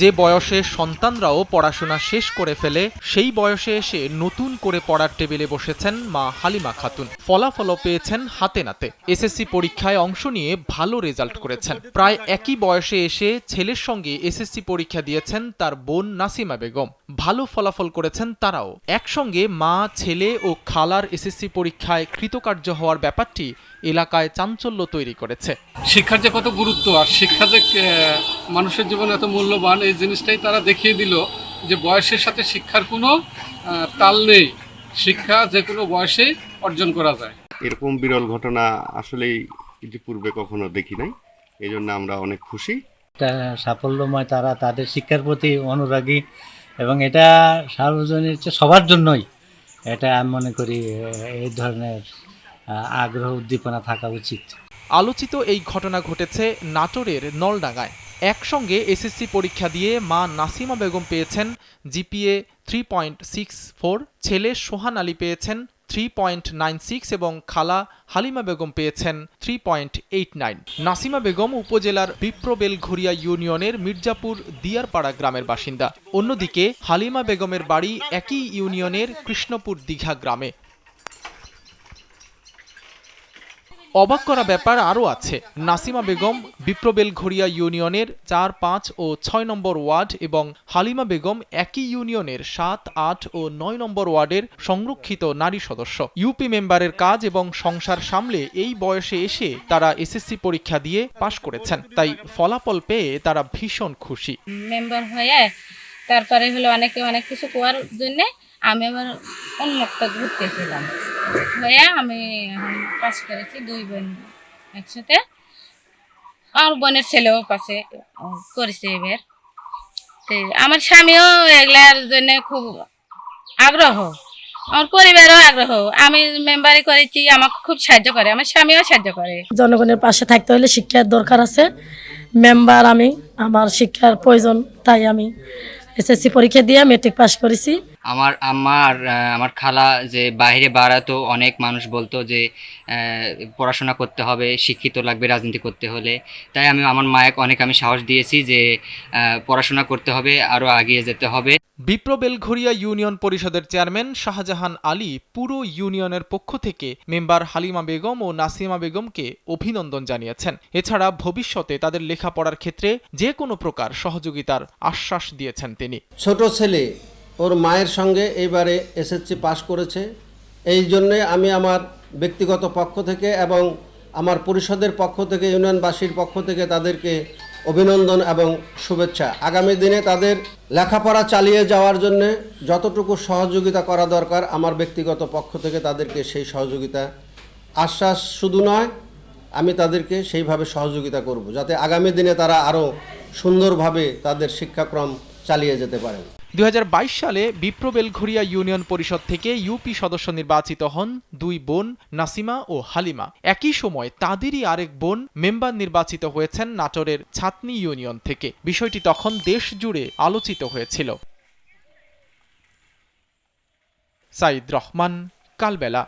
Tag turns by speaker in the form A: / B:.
A: যে বয়সে সন্তানরাও পড়াশোনা শেষ করে ফেলে, সেই বয়সে এসে নতুন করে পড়ার টেবিলে বসেছেন মা হালিমা খাতুন। ফলাফলও পেয়েছেন হাতে নাতে। এসএসসি পরীক্ষায় অংশ নিয়ে ভালো রেজাল্ট করেছেন। প্রায় একই বয়সে এসে ছেলের সঙ্গে এসএসসি পরীক্ষা দিয়েছেন তার বোন নাসিমা বেগম। ভালো ফলাফল করেছেন তারাও। একসঙ্গে মা, ছেলে ও খালার এসএসসি পরীক্ষায় কৃতকার্য হওয়ার ব্যাপারটি এলাকায় চাঞ্চল্য তৈরি করেছে।
B: শিক্ষার যে কত গুরুত্ব আর শিক্ষা যে মানুষের জীবনে এত মূল্যবান এই জিনিসটাই তারা দেখিয়ে দিল যে বয়সের সাথে শিক্ষার কোনো তাল নেই। শিক্ষা যে কোনো বয়সেই অর্জন করা যায়।
C: এরকম বিরল ঘটনা আসলেই ইতিপূর্বে কখনো দেখি নাই। এই জন্য আমরা অনেক খুশি।
D: একটা সাফল্যময় তারা তাদের শিক্ষার প্রতি অনুরাগী এবং এটা সার্বজনীন সবার জন্যই। এটা আমি মনে করি এই ধরনের আগ্রহ উদ্দীপনা থাকা উচিত।
A: আলোচিত এই ঘটনা ঘটেছে নাটোরের নলডাঙ্গায়। একসঙ্গে এসএসসি পরীক্ষা দিয়ে মা নাসিমা বেগম পেয়েছেন GPA three point six four, ছেলে সোহান আলী পেয়েছেন থ্রি পয়েন্ট নাইন সিক্স এবং খালা হালিমা বেগম পেয়েছেন three point eight nine. Nasima Begum উপজেলার বিপ্রবেলঘুরিয়া ইউনিয়নের মির্জাপুর দিয়ারপাড়া গ্রামের বাসিন্দা। অন্যদিকে হালিমা বেগমের বাড়ি একই ইউনিয়নের কৃষ্ণপুর দীঘা গ্রামে। অবাক করা ব্যাপার আরও আছে। নাসিমা বেগম বিপ্রবেল ঘড়িয়া ইউনিয়নের চার, পাঁচ ও ছয় নম্বর ওয়ার্ড এবং হালিমা বেগম একই ইউনিয়নের সাত, আট ও নয় নম্বর ওয়ার্ডের সংরক্ষিত নারী সদস্য। ইউপি মেম্বারের কাজ এবং সংসার সামলে এই বয়সে এসে তারা এসএসসি পরীক্ষা দিয়ে পাশ করেছেন। তাই ফলাফল পেয়ে তারা ভীষণ খুশি।
E: মেম্বার হয়ে তারপরে হলো অনেকে অনেক কিছু করার জন্য আমি আবার উন্মুক্ত ঘুরতেছিলাম। হয়ে আমি পাশ করেছি দুই বোন একসাথে। আমার বোনের ছেলেও পাশে করেছে এবার। তো আমার স্বামীও এগুলার জন্য খুব আগ্রহ, আমার পরিবারও আগ্রহ। আমি মেম্বারি করেছি, আমাকে খুব সাহায্য করে, আমার স্বামীও সাহায্য করে।
F: জনগণের পাশে থাকতে হলে শিক্ষার দরকার আছে। মেম্বার আমি, আমার শিক্ষার প্রয়োজন, তাই আমি এসএসসি পরীক্ষা দিয়ে মেট্রিক পাস করেছি।
G: আমার আমার আমার খালা যে বাইরে বাড়াতো অনেক মানুষ বলতো যে পড়াশোনা করতে হবে শিক্ষিত লাগবে রাজনীতি করতে হলে। তাই আমি আমার মায়ের অনেক আমি সাহস দিয়েছি যে পড়াশোনা করতে হবে আরও এগিয়ে যেতে হবে।
A: বিপ্রবেলঘড়িয়া ইউনিয়ন পরিষদের চেয়ারম্যান শাহজাহান আলী পুরো ইউনিয়নের পক্ষ থেকে মেম্বার হালিমা বেগম ও নাসিমা বেগমকে অভিনন্দন জানিয়েছেন। এছাড়া ভবিষ্যতে তাদের লেখাপড়ার ক্ষেত্রে যে কোনো প্রকার সহযোগিতার আশ্বাস দিয়েছেন তিনি।
H: ছোট ছেলে ওর মায়ের সঙ্গে এইবারে এসএসসি পাশ করেছে। এই জন্যে আমি আমার ব্যক্তিগত পক্ষ থেকে এবং আমার পরিষদের পক্ষ থেকে, ইউনিয়নবাসীর পক্ষ থেকে তাদেরকে অভিনন্দন এবং শুভেচ্ছা। আগামী দিনে তাদের লেখাপড়া চালিয়ে যাওয়ার জন্য যতটুকু সহযোগিতা করা দরকার, আমার ব্যক্তিগত পক্ষ থেকে তাদেরকে সেই সহযোগিতা। আশ্বাস শুধু নয়, আমি তাদেরকে সেইভাবে সহযোগিতা করব, যাতে আগামী দিনে তারা আরও সুন্দরভাবে তাদের শিক্ষাক্রম চালিয়ে যেতে পারেন।
A: দু হাজার বাইশ সালে বিপ্রবেলঘরিয়া ইউনিয়ন পরিষদ থেকে ইউপি সদস্য নির্বাচিত হন দুই বোন নাসিমা ও হালিমা। একই সময় তাদেরই আরেক বোন মেম্বার নির্বাচিত হয়েছেন নাটোরের ছাতনি ইউনিয়ন থেকে। বিষয়টি তখন দেশ জুড়ে আলোচিত হয়েছিল। সাইদ রহমান, কালবেলা।